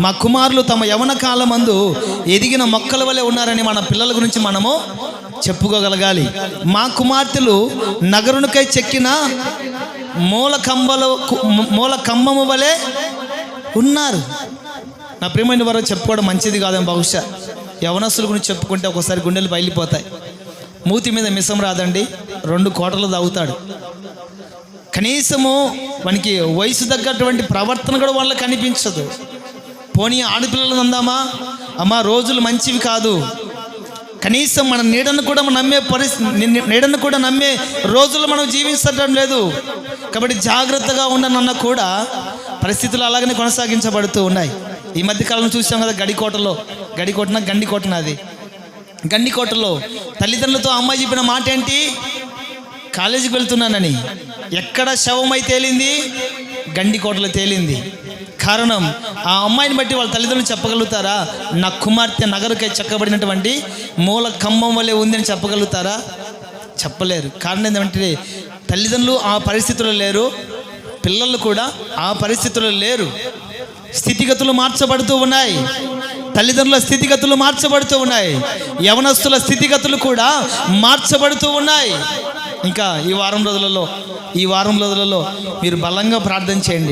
మా కుమారులు తమ యవన కాలమందు ఎదిగిన మొక్కల వలె ఉన్నారని మన పిల్లల గురించి మనము చెప్పుకోగలగాలి. మా కుమార్తెలు నగరునికై చెక్కిన మూల కంబల మూల కంబము వలె ఉన్నారు. నా ప్రియమైన వారు చెప్పుకోవడం మంచిది కాదేమో బహుశా యవనస్తుల గురించి చెప్పుకుంటే ఒకసారి గుండెలు బయలిపోతాయి మూతి మీద మిసం రాదండి రెండు కోటలు తాగుతాడు. కనీసము మనకి వయసు తగ్గటువంటి ప్రవర్తన కూడా వాళ్ళకి కనిపించదు. పోనీ ఆడపిల్లలను అందామా? అమ్మా రోజులు మంచివి కాదు. కనీసం మన నీడను కూడా మనం నమ్మే పరిస్థితి నీడను కూడా నమ్మే రోజులు మనం జీవించడం లేదు. కాబట్టి జాగ్రత్తగా ఉండనన్న కూడా పరిస్థితులు అలాగనే కొనసాగించబడుతూ ఉన్నాయి. ఈ మధ్యకాలం చూసాం కదా గడికోటలో. గడికోటన గండికోటన అది. గండికోటలో తల్లిదండ్రులతో అమ్మాయి చెప్పిన మాట ఏంటి కాలేజీకి వెళ్తున్నానని. ఎక్కడ శవమై తేలింది? గండికోటలో తేలింది. కారణం ఆ అమ్మాయిని బట్టి వాళ్ళ తల్లిదండ్రులు చెప్పగలుగుతారా? నా కుమార్తె నగరుకై చెక్కబడినటువంటి మూల ఖమ్మం వలె ఉందని చెప్పగలుగుతారా? చెప్పలేరు. కారణం ఏంటంటే తల్లిదండ్రులు ఆ పరిస్థితుల్లో లేరు పిల్లలు కూడా ఆ పరిస్థితుల్లో లేరు. స్థితిగతులు మార్చబడుతూ ఉన్నాయి. తల్లిదండ్రుల స్థితిగతులు మార్చబడుతూ ఉన్నాయి. యవనస్తుల స్థితిగతులు కూడా మార్చబడుతూ ఉన్నాయి. ఇంకా ఈ వారం రోజులలో ఈ వారం రోజులలో మీరు బలంగా ప్రార్థన చేయండి.